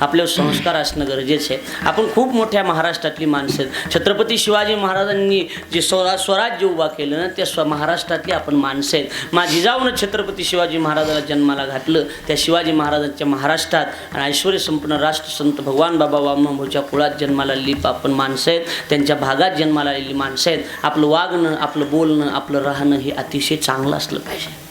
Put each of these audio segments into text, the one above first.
आपल्यावर संस्कार असणं गरजेचं आहे. आपण खूप मोठ्या महाराष्ट्रातली माणसं आहेत. छत्रपती शिवाजी महाराजांनी जे स्वरा स्वराज्य उभा केलं ना त्या स्व महाराष्ट्रातली आपण माणसं आहेत. माझी जाऊन छत्रपती शिवाजी महाराजाला जन्माला घातलं त्या शिवाजी महाराजांच्या महाराष्ट्रात आणि ऐश्वर संपन्न राष्ट्रसंत भगवान बाबा वामभाऊच्या कुळात जन्माला आलेली आपण माणसं आहेत. त्यांच्या भागात जन्माला आलेली माणसं आहेत. आपलं वागणं आपलं बोलणं आपलं राहणं हे अतिशय चांगलं असलं पाहिजे.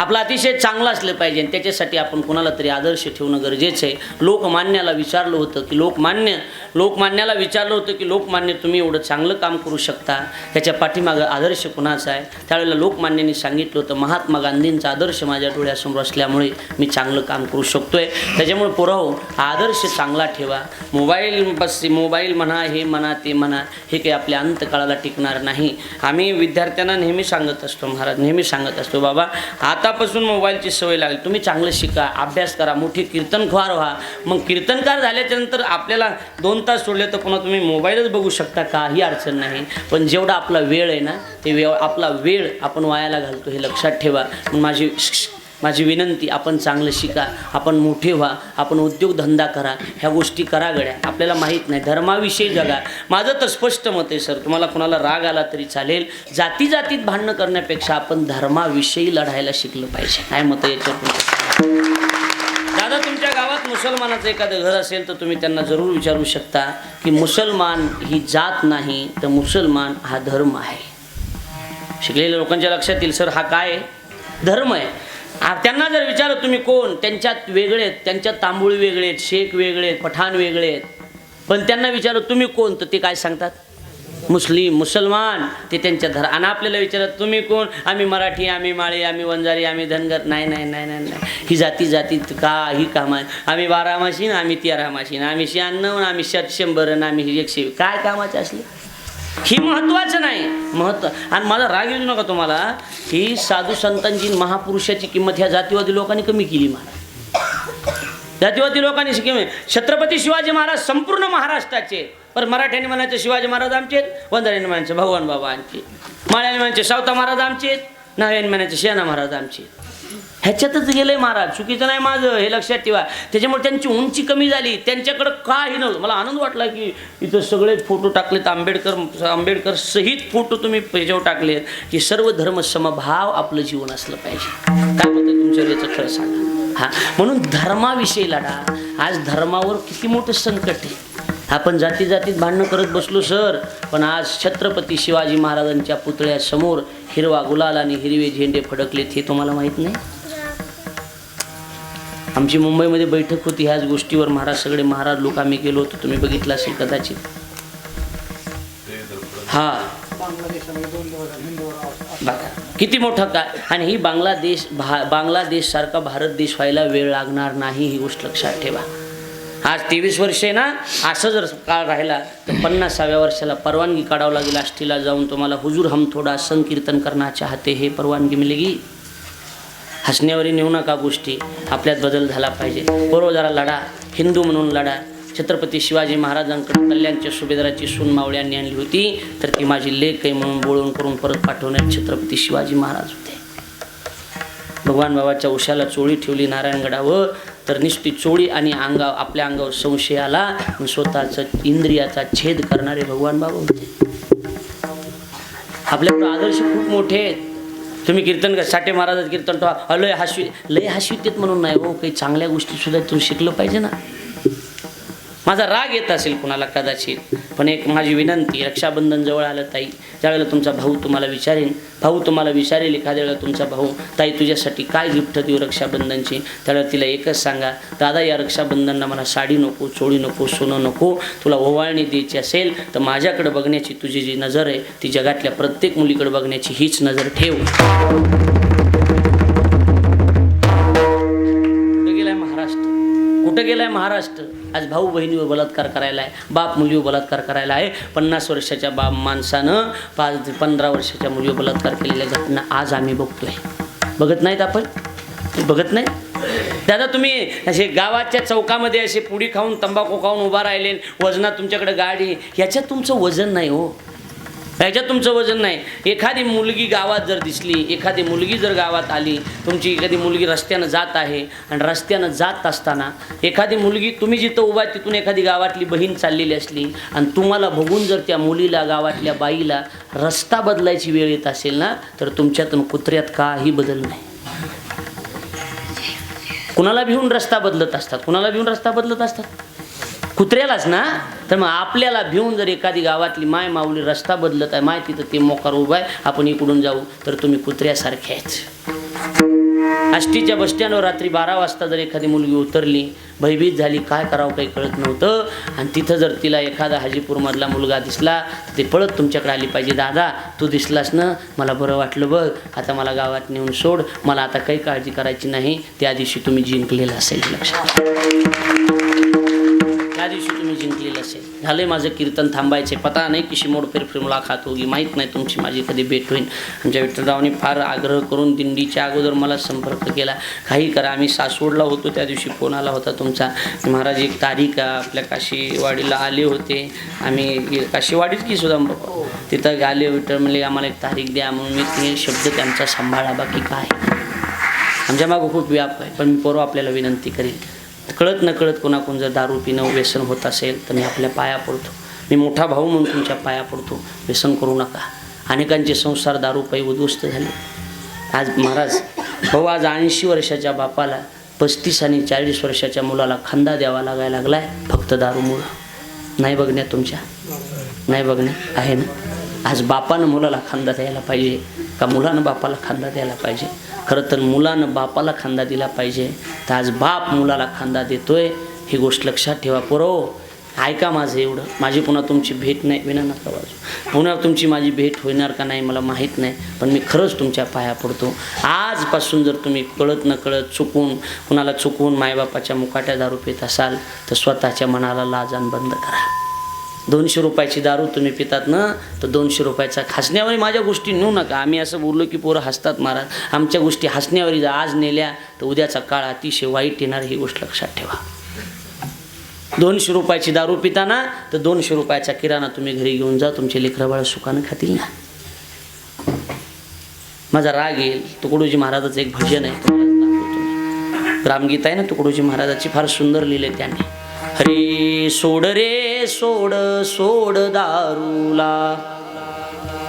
आपलं अतिशय चांगलं असलं पाहिजे. आणि त्याच्यासाठी आपण कोणाला तरी आदर्श ठेवणं गरजेचं आहे. लोकमान्याला विचारलं होतं की लोकमान्य लोकमान्याला विचारलं होतं की लोकमान्य तुम्ही एवढं चांगलं काम करू शकता? त्याच्या पाठीमागं आदर्श कुणाचा आहे? त्यावेळेला लोकमान्यांनी सांगितलं होतं महात्मा गांधींचा आदर्श माझ्या डोळ्यासमोर असल्यामुळे मी चांगलं काम करू शकतोय. त्याच्यामुळे पुराहो हा आदर्श चांगला ठेवा. मोबाईल बस मोबाईल म्हणा हे म्हणा ते म्हणा हे काही आपल्या अंतकाळाला टिकणार नाही. आम्ही विद्यार्थ्यांना नेहमी सांगत असतो महाराज नेहमी सांगत असतो बाबा आता आतापासून मोबाईलची सवय लागली. तुम्ही चांगलं शिका अभ्यास करा मोठी कीर्तनख्वार व्हा. मग कीर्तनकार झाल्याच्यानंतर आपल्याला दोन तास सोडले तर पुन्हा तुम्ही मोबाईलच बघू शकता काही अडचण नाही. पण जेवढा आपला वेळ आहे ना ते वे आपला वेळ आपण वायाला घालतो हे लक्षात ठेवा. माझी माझी विनंती आपण चांगलं शिका आपण मोठे व्हा आपण उद्योगधंदा करा ह्या गोष्टी करा गड्या. आपल्याला माहीत नाही धर्माविषयी जगा. माझं तर स्पष्ट मत आहे सर. तुम्हाला कोणाला राग आला तरी चालेल. जाती जातीत भांडणं करण्यापेक्षा आपण धर्माविषयी लढायला शिकलं पाहिजे. काय मत आहे याच्यावर दादा तुमच्या गावात मुसलमानाचं एखादं घर असेल तर तुम्ही त्यांना जरूर विचारू शकता की मुसलमान ही जात नाही तर मुसलमान हा धर्म आहे. शिकलेल्या लोकांच्या लक्षात येईल सर हा काय धर्म आहे. त्यांना जर विचारलं तुम्ही कोण? त्यांच्यात वेगळे आहेत त्यांच्यात तांबूळ वेगळे आहेत शेख वेगळे आहेत पठाण वेगळे आहेत. पण त्यांना विचारलं तुम्ही कोण? तर ते काय सांगतात? मुस्लिम मुसलमान. ते त्यांच्या धर आणि आपल्याला विचारत तुम्ही कोण? आम्ही मराठी आम्ही माळी आम्ही वंजारी आम्ही धनगर. नाही नाही नाही नाही नाही. ही जाती जाती का ही काम आहे आम्ही बारा माशीन आम्ही तेरा माशीन आम्ही शहाण्णव आम्ही शत शंभर आणि आम्ही एकशे काय कामाचे असले? ही महत्वाचं नाही. महत्त्व आणि माझा राग येऊ नका तुम्हाला. ही साधू संतांची महापुरुषाची किंमत ह्या जातीवादी लोकांनी कमी केली मला जातीवादी लोकांनी शिकवले छत्रपती शिवाजी महाराज संपूर्ण महाराष्ट्राचे. पण मराठ्याने म्हणायचे शिवाजी महाराज आमचे आहेत. म्हणायचे भगवान बाबा आमचे माळ्याने म्हणायचे सावता महाराज आमचे आहेत. नाव्याने म्हणायचे शेना महाराज आमचे आहेत. ह्याच्यातच गेलंय महाराज चुकीचं नाही माझं हे लक्षात ठेवा. त्याच्यामुळे त्यांची उंची कमी झाली त्यांच्याकडं काही नव्हतं. मला आनंद वाटला की इथं सगळे फोटो टाकलेत आंबेडकर आंबेडकर सहित फोटो तुम्ही ह्याच्यावर टाकलेत की सर्व धर्म समभाव आपलं जीवन असलं पाहिजे. काय म्हणते तुमच्या याचं खरं सांगा. हा म्हणून धर्माविषयी लढा आज धर्मावर किती मोठं संकट आहे. आपण जाती जातीत भांडणं करत बसलो सर. पण आज छत्रपती शिवाजी महाराजांच्या पुतळ्यासमोर हिरवा गुलाल आणि हिरवे झेंडे फडकलेत हे तुम्हाला माहीत नाही? आमची मुंबईमध्ये बैठक होती ह्याच गोष्टीवर महाराज सगळे महाराज लोक आम्ही गेलो होतो. तुम्ही बघितलं असेल कदाचित. हा. किती मोठं काय आणि ही बांगलादेश भा बांगलादेश सारखा भारत देश व्हायला वेळ लागणार नाही ही गोष्ट लक्षात ठेवा. आज तेवीस वर्ष आहे ना असं जर काळ राहिला तर पन्नासाव्या वर्षाला परवानगी काढावं लागेल आष्टीला जाऊन तुम्हाला हुजूर हम थोडा संकीर्तन करना चाहते हे परवानगी मिळेगी. हसण्यावरी नेऊ नका गोष्टी आपल्यात बदल झाला पाहिजे. बरोबर जरा लढा हिंदू म्हणून लढा. छत्रपती शिवाजी महाराजांकडे कल्याणच्या सुभेदाराची सून मावळ्यांनी आणली होती तर ती माझी लेख आहे म्हणून बोळून करून परत पाठवण्यात छत्रपती शिवाजी महाराज होते. भगवान बाबाच्या उशाला चोळी ठेवली नारायणगडावर. तर निष्ठी चोळी आणि अंगा आपल्या अंगावर संशय आला स्वतःचा इंद्रियाचा छेद करणारे भगवान बाबा होते. आपल्याकडे आदर्श खूप मोठे आहेत. तुम्ही कीर्तन कर साठे महाराजात कीर्तन ठेवा. लय हाशवी लय हाशवितेत म्हणून नाही हो काही चांगल्या गोष्टी सुद्धा तुम्ही शिकलं पाहिजे ना. माझा राग येत असेल कुणाला कदाचित पण एक माझी विनंती रक्षाबंधन जवळ आलं ताई. ज्यावेळेला तुमचा भाऊ तुम्हाला विचारेन भाऊ तुम्हाला विचारेल एखाद्या वेळेला तुमचा भाऊ ताई तुझ्यासाठी काय गिफ्ट देऊ रक्षाबंधनची? त्यावेळेला तिला एकच सांगा दादा या रक्षाबंधनला मला साडी नको चोळी नको सोनं नको तुला ओवाळणी द्यायची असेल तर माझ्याकडे बघण्याची तुझी जी नजर आहे ती जगातल्या प्रत्येक मुलीकडे बघण्याची हीच नजर ठेव. कुठं गेलाय महाराष्ट्र? कुठं गेलाय महाराष्ट्र? आज भाऊ बहिणीवर बलात्कार करायला आहे बाप मुलीवर बलात्कार करायला आहे. पन्नास वर्षाच्या बाप माणसानं पाच पंधरा वर्षाच्या मुलीवर बलात्कार केलेल्या घटना आज आम्ही बघतोय. बघत नाहीत आपण? बघत नाही? दादा तुम्ही असे गावाच्या चौकामध्ये असे पुडी खाऊन तंबाखू खाऊन उभा राहिले वजनात तुमच्याकडे गाडी ह्याच्यात तुमचं वजन नाही हो. ह्याच्यात तुमचं वजन नाही. एखादी मुलगी गावात जर दिसली एखादी मुलगी जर गावात आली तुमची एखादी मुलगी रस्त्यानं जात आहे आणि रस्त्यानं जात असताना एखादी मुलगी तुम्ही जिथं उभा आहे तिथून एखादी गावातली बहीण चाललेली असली आणि तुम्हाला बघून जर त्या मुलीला गावातल्या बाईला रस्ता बदलायची वेळ येत असेल ना तर तुमच्यातून कुत्र्यात काही बदल नाही. कुणाला भिवून रस्ता बदलत असतात? कुणाला भिवून रस्ता बदलत असतात? कुत्र्यालाच ना? तर मग आपल्याला भिवून जर एखादी गावातली माय माऊली रस्ता बदलत आहे माय तिथं ते मोकार उभा आहे आपण इकडून जाऊ तर तुम्ही कुत्र्यासारखे आहेत. आष्टीच्या बसस्टँडवर रात्री बारा वाजता जर एखादी मुलगी उतरली भयभीत झाली काय करावं काही कळत नव्हतं आणि तिथं जर तिला एखादा हाजीपूरमधला मुलगा दिसला तर ते पळत तुमच्याकडे आली पाहिजे दादा तू दिसलास ना? मला बरं वाटलं बघ आता मला गावात नेऊन सोड मला आता काही काळजी करायची नाही त्या दिवशी तुम्ही जिंकलेलं असेल लक्षात त्या दिवशी तुम्ही जिंकलेलं असेल. आहे माझं कीर्तन थांबायचे पता नाही की शिमोड फेर फिर मुलाखत होगी. माहीत नाही तुमची माझी कधी भेट होईल. आमच्या विठ्ठलरावने फार आग्रह करून दिंडीच्या अगोदर मला संपर्क केला. काही करा. आम्ही सासवडला होतो. त्या दिवशी फोन आला होता तुमचा. महाराज एक तारीख आपल्या काशीवाडीला आले होते. आम्ही काशीवाडीत की सुद्धा तिथं आले विठ्ठल म्हणले आम्हाला एक तारीख द्या. म्हणून मी ते शब्द त्यांचा सांभाळा. बाकी काय? आमच्या मागं खूप व्याप आहे. पण मी परवा आपल्याला विनंती करेन. कळत न कळत कोणाकोण जर दारू पिणं व्यसन होत असेल तर मी आपल्या पाया पडतो. मी मोठा भाऊ म्हणून तुमच्या पाया पडतो. व्यसन करू नका. अनेकांचे संसार दारूपायी उद्ध्वस्त झाले. आज महाराज भाऊ आज ऐंशी वर्षाच्या बापाला पस्तीस आणि चाळीस वर्षाच्या मुलाला खांदा द्यावा लागायला लागलाय. फक्त दारूमुळं. नाही बघण्यात तुमच्या? नाही बघण्यात आहे ना? आज बापानं मुलाला खांदा द्यायला पाहिजे का मुलानं बापाला खांदा द्यायला पाहिजे? खरं तर मुलानं बापाला खांदा दिला पाहिजे. तर आज बाप मुलाला खांदा देतोय ही गोष्ट लक्षात ठेवा पुरो हो. ऐका माझं एवढं. माझी पुन्हा तुमची भेट नाही. विना नका बाजू पुन्हा तुमची माझी भेट होणार का नाही मला माहीत नाही. पण मी खरंच तुमच्या पाया पडतो. आजपासून जर तुम्ही कळत न कळत चुकून कुणाला चुकवून मायबापाच्या मुकाट्या दारू पित असाल तर स्वतःच्या मनाला लाजान बंद करा. दोनशे रुपयाची दारू तुम्ही पितात ना तर दोनशे रुपयाचा हसण्यावर माझ्या गोष्टी नेऊ नका. आम्ही असं बोललो की पोरं हसतात महाराज आमच्या गोष्टी हसण्यावर जर आज नेल्या तर उद्याचा काळ अतिशय वाईट येणार ही गोष्ट लक्षात ठेवा. दोनशे रुपयाची दारू पिताना तर दोनशे रुपयाचा किराणा तुम्ही घरी घेऊन जा. तुमचे लेकराबाळ सुखानं खातील ना. माझा राग येईल. तुकडोजी महाराजाचं एक भजन आहे. रामगीता आहे ना तुकडोजी महाराजाची फार सुंदर लिहिले त्याने. हरी सोड रे सोड सोड दारूला.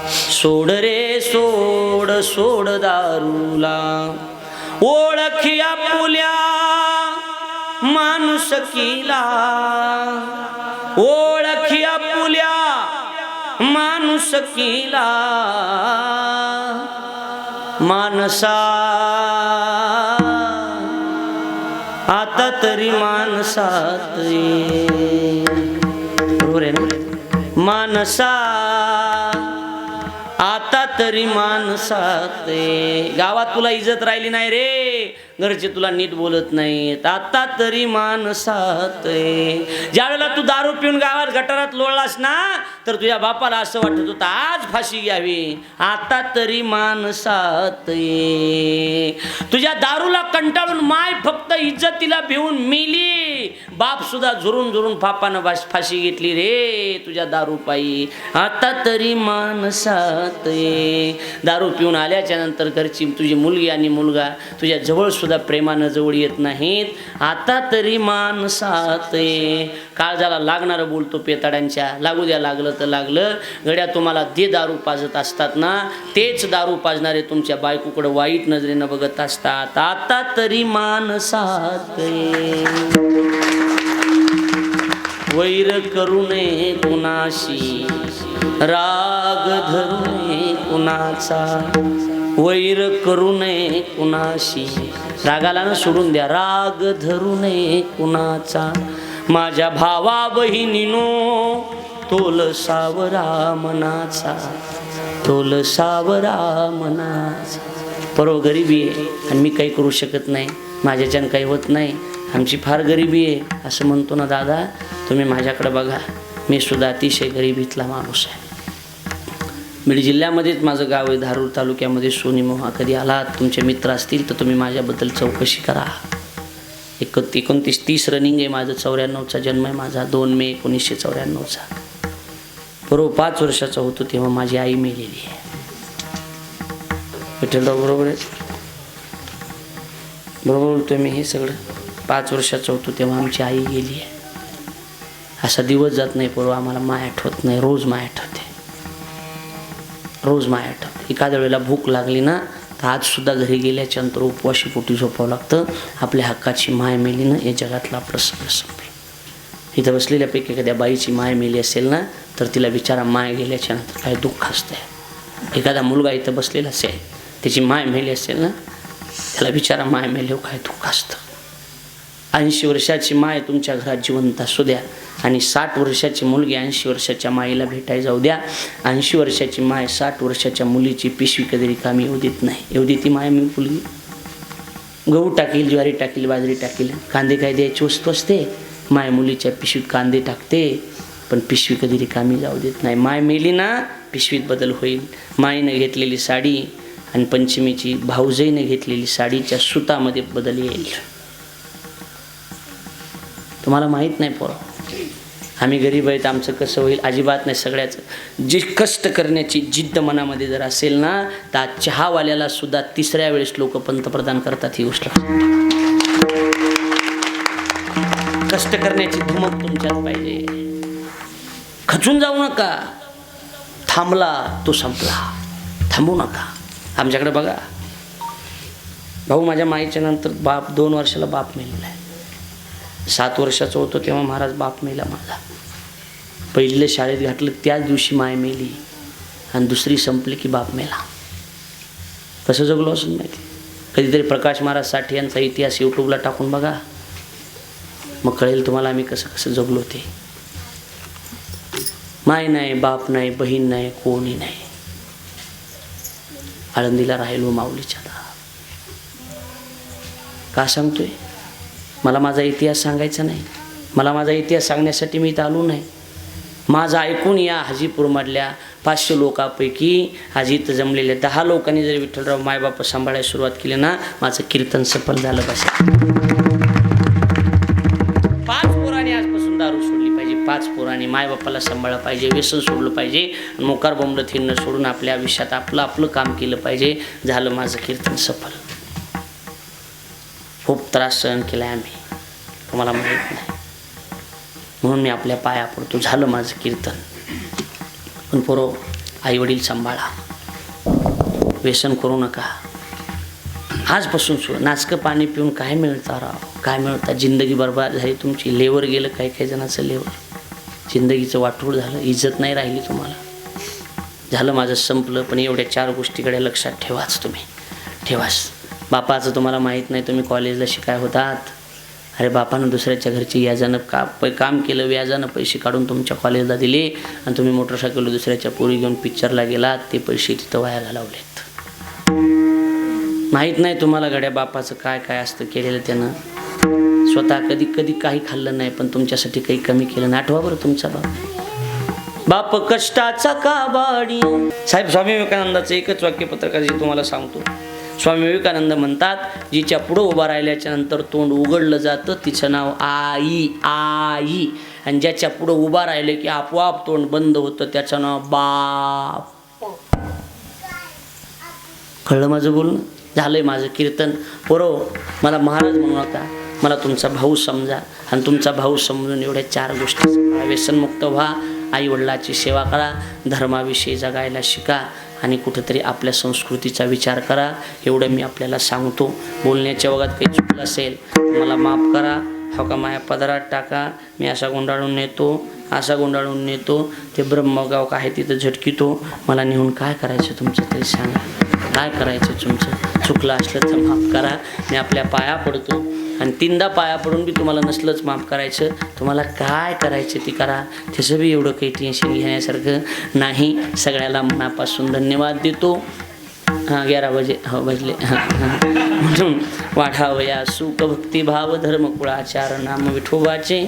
सोड रे सोड सोड दारूला. ओळखिया पुल्या माणूस किला. ओळखिया पुल्या माणूस किला. माणसा. आता तरी माणसात मानसा आता तरी माणसात गावात तुला इज्जत राहिली नाही रे. घरचे तुला नीट बोलत नाहीत. आता तरी माणसात ये. ज्यावेळेला तू दारू पिऊन गावात गटारात लोळलास ना तर तुझ्या बापाला असं वाटत होतं आज फाशी घ्यावी. आता तरी माणसात तुझ्या दारूला कंटाळून माय फक्त इज्जतीला भिवून मिली. बाप सुद्धा झुरून झुरून पापानं बास फाशी घेतली रे तुझ्या दारू पायी. आता तरी माणसात दारू पिऊन आल्याच्यानंतर घरची तुझी मुलगी आणि मुलगा तुझ्या जवळ सुद्धा प्रेमानं जवळ येत नाहीत. आता तरी माणसात काळजाला लागणारं बोलतो पेताड्यांच्या. लागू द्या लागलं तर लागलं. गड्या तुम्हाला ते दारू पाजत असतात ना तेच दारू पाजणारे तुमच्या बायकोकडं वाईट नजरेनं बघत असतात. आता तरी माणसात वैर करू नये कुणाशी राग धरू नये कुणाचा वैर करू नये कुणाशी. रागाला ना सोडून द्या राग धरू नये कुणाचा. माझ्या भावा बहिणीनो तोल सावरा मनाचा तोल सावरा मनाचा. परवा गरीबी आहे आणि मी काही करू शकत नाही माझ्याच्यानं काही होत नाही. आमची फार गरिबी आहे असं म्हणतो ना दादा तुम्ही माझ्याकडे बघा मी सुद्धा अतिशय गरिबीतला माणूस आहे. बीड जिल्ह्यामध्येच माझं गाव आहे धारूर तालुक्यामध्ये सोनी मोहा. कधी आलात तुमचे मित्र असतील तर तुम्ही माझ्याबद्दल चौकशी करा. एक एकोणतीस तीस रनिंग आहे माझं चौऱ्याण्णवचा जन्म आहे माझा दोन मे एकोणीसशे चौऱ्याण्णवचा. बरोबर पाच वर्षाचा होतो तेव्हा माझी आई मेलेली आहे. विठ्ठलराव बरोबर आहे? बरोबर बोलतोय मी हे सगळं? पाच वर्षाचा होतो तेव्हा आमची आई गेली आहे. असा दिवस जात नाही पूर्व आम्हाला माय आठवत नाही रोज माय आठवते. रोज माय आठवते. एखाद्या वेळेला भूक लागली ना तर आजसुद्धा घरी गेल्याच्यानंतर उपवाशी पोटी झोपावं लागतं. आपल्या हक्काची माय मेली ना या जगातला आपलं सगळं संपलं. इथं बसलेल्यापैकी एखाद्या बाईची माय मेली असेल ना तर तिला विचारा माय गेल्याच्यानंतर काय दुःख असतं एखादा मुलगा इथं बसलेला असेल त्याची माय मेली असेल ना त्याला विचारा माय मेल्यावर काय दुःख असतं? ऐंशी वर्षाची माय तुमच्या घरात जिवंत असू द्या. आणि साठ वर्षाची मुलगी ऐंशी वर्षाच्या माईला भेटायला जाऊ द्या. ऐंशी वर्षाची माय साठ वर्षाच्या मुलीची पिशवी कधी रिकामी येऊ देत नाही. येऊ देती माय मी मुलगी. गहू टाकील ज्वारी टाकील बाजरी टाकील. कांदे काय द्यायची वस्तू असते? माय मुलीच्या पिशवीत कांदे टाकते पण पिशवी कधी रिकामी जाऊ देत नाही. माय मेली ना पिशवीत बदल होईल. माईनं घेतलेली साडी आणि पंचमीची भाऊजईनं घेतलेली साडीच्या सुतामध्ये बदल येईल. तुम्हाला माहीत नाही पोरं. आम्ही गरीब आहेत आमचं कसं होईल? अजिबात नाही सगळ्याचं. जी कष्ट करण्याची जिद्द मनामध्ये जर असेल ना तर चहावाल्याला सुद्धा तिसऱ्या वेळेस लोक पंतप्रधान करतात ही गोष्ट. कष्ट करण्याची धमक तुमच्यात पाहिजे. खचून जाऊ नका. थांबला तो संपला. थांबू नका. आमच्याकडे बघा. भाऊ माझ्या माईच्या नंतर बाप दोन वर्षाला बाप मेलेला आहे. सात वर्षाचं होतो तेव्हा महाराज बाप मेला माझा. पहिलं शाळेत घातलं त्याच दिवशी माय मेली आणि दुसरी संपली की बाप मेला. कसं जगलो असून माहिती कधीतरी प्रकाश महाराज साठे यांचा इतिहास यूट्यूबला टाकून बघा. मग कळेल तुम्हाला आम्ही कसं कसं जगलो ते. माय नाही बाप नाही बहीण नाही कोणी नाही. आळंदीला राहिलो माऊलीच्या का सांगतोय? मला माझा इतिहास सांगायचा नाही. मला माझा इतिहास सांगण्यासाठी मी इथं आलो नाही. माझं ऐकून या हाजीपूरमधल्या पाचशे लोकांपैकी हाजी इथं जमलेल्या दहा लोकांनी जर विठ्ठलराव मायबाप सांभाळायला सुरुवात केली ना माझं कीर्तन सफल झालं पाहिजे पाच पोराने आजपासून दारू सोडली पाहिजे. पाच पोरांनी मायबापाला सांभाळलं पाहिजे व्यसन सोडलं पाहिजे आणि मोकार बोंबलं थिरणं सोडून आपल्या आयुष्यात आपलं आपलं काम केलं पाहिजे. झालं माझं कीर्तन सफल. खूप त्रास सहन केला आहे आम्ही. तुम्हाला माहीत नाही. म्हणून मी आपल्या पाया पडतो झालं माझं कीर्तन. पण पोरो आईवडील सांभाळा. व्यसन करू नका. आजपासून सु नाचकं पाणी पिऊन काय मिळतं राव? काय मिळता? जिंदगी बरबाद झाली. तुमची लेवर गेलं काही काही जणांचं लेवर. जिंदगीचं वाटूळ झालं. इज्जत नाही राहिली तुम्हाला. झालं माझं संपलं पण एवढ्या चार गोष्टीकडे लक्षात ठेवाच तुम्ही. ठेवाच. बापाचं तुम्हाला माहीत नाही तुम्ही कॉलेजला शिकाय होतात. अरे बापानं दुसऱ्याच्या घरची याजानं का पै काम केलं व्याजानं पैसे काढून तुमच्या कॉलेजला दिले आणि तुम्ही मोटरसायकल दुसऱ्याच्या पोरी घेऊन पिक्चरला गेलात ते पैसे तिथं वाया घालवलेत. माहीत नाही तुम्हाला गड्या बापाचं काय काय असतं केलेलं त्यानं. स्वतः कधी कधी काही खाल्लं नाही पण तुमच्यासाठी काही कमी केलं नाही. आठवा बरं तुमचा बाप. बाप कष्टाचा काबाडी. साहेब स्वामी विवेकानंदाचं एकच वाक्यपत्रकाची तुम्हाला सांगतो. स्वामी विवेकानंद म्हणतात जिच्या पुढं उभा राहिल्याच्या नंतर तोंड उघडलं जातं तिचं नाव आई आई. आणि ज्याच्या पुढं उभा राहिले की आपोआप तोंड बंद होतं त्याचं नाव बाप. कळलं माझं बोलणं? झालंय माझं कीर्तन. बरो मला महाराज म्हणू नका. मला तुमचा भाऊ समजा. आणि तुमचा भाऊ समजून एवढ्या चार गोष्टी व्यसनमुक्त व्हा. आई वडिलाची सेवा करा. धर्माविषयी जगायला शिका. आणि कुठेतरी आपल्या संस्कृतीचा विचार करा. एवढं मी आपल्याला सांगतो. बोलण्याच्या वगात काही चुकलं असेल मला माफ करा. हो का माया पदरात टाका. मी असा गुंडाळून नेतो असा गुंडाळून नेतो. ते ब्रह्मगाव काय तिथं झटकितो. मला नेऊन काय करायचं तुमचं तरी सांगा. काय करायचं तुमचं? चुकलं असलं तर माफ करा. मी आपल्या पाया पडतो. आणि तीनदा पाया पडून बी तुम्हाला नसलंच माफ करायचं. तुम्हाला काय करायचं ते करा. त्याचं बी एवढं काही टेन्शन घेण्यासारखं नाही. सगळ्याला मनापासून धन्यवाद देतो. हां ग्यारा वाजे हो वाजले म्हणून वाढावया सुख भक्तिभाव धर्मकुळाचार नाम विठोबाचे.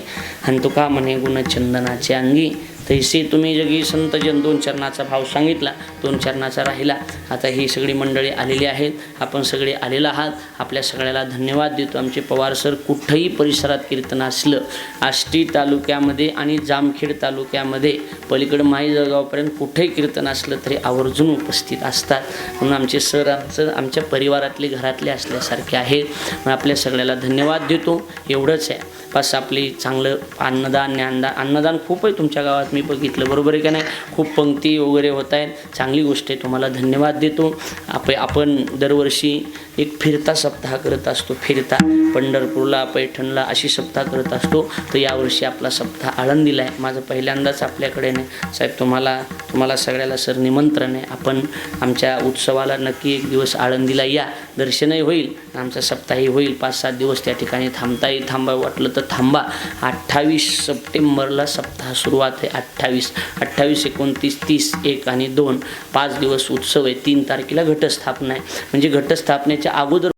आणि तुका म्हणे गुणचंदनाचे अंगी. तैसे तुम्ही जगी संत जन दोन चरणाचा भाव सांगितला दोन चरणाचा राहिला. आता ही सगळी मंडळी आलेली आहेत. आपण सगळे आलेला आहात. आपल्या सगळ्याला धन्यवाद देतो. आमचे पवार सर कुठंही परिसरात कीर्तन असलं आष्टी तालुक्यामध्ये आणि जामखेड तालुक्यामध्ये पलीकडं माई जळगावपर्यंत कुठेही कीर्तन असलं तरी आवर्जून उपस्थित असतात. म्हणून आमचे सर आमचं आमच्या परिवारातले घरातले असल्यासारखे आहेत. मग आपल्या सगळ्याला धन्यवाद देतो. एवढंच आहे. बस आपली चांगलं अन्नदान ज्ञानदान अन्नदान खूप आहे तुमच्या गावात मी बघितलं. बरोबर आहे का नाही? खूप पंक्ती वगैरे होत आहेत. चांगली गोष्ट आहे. तुम्हाला धन्यवाद देतो. आप आपण दरवर्षी एक फिरता सप्ताह करत असतो. फिरता. पंढरपूरला पैठणला अशी सप्ताह करत असतो. तर यावर्षी आपला सप्ताह आळंदीला आहे. माझं पहिल्यांदाच आपल्याकडे नाही साहेब तुम्हाला तुम्हाला सगळ्याला सर निमंत्रण आहे. आपण आमच्या उत्सवाला नक्की एक दिवस आळंदीला या. दर्शनही होईल आमचा सप्ताही होईल. पाच सात दिवस त्या ठिकाणी थांबताही थांबा वाटलं तर थांबा. अठ्ठावीस सप्टेंबरला सप्ताह सुरुवात आहे अठ्ठावीस. अठ्ठावीस एकोणतीस तीस एक आणि दोन. पाच दिवस उत्सव आहे. तीन तारखेला घटस्थापना आहे. म्हणजे घटस्थापनेच्या अगोदर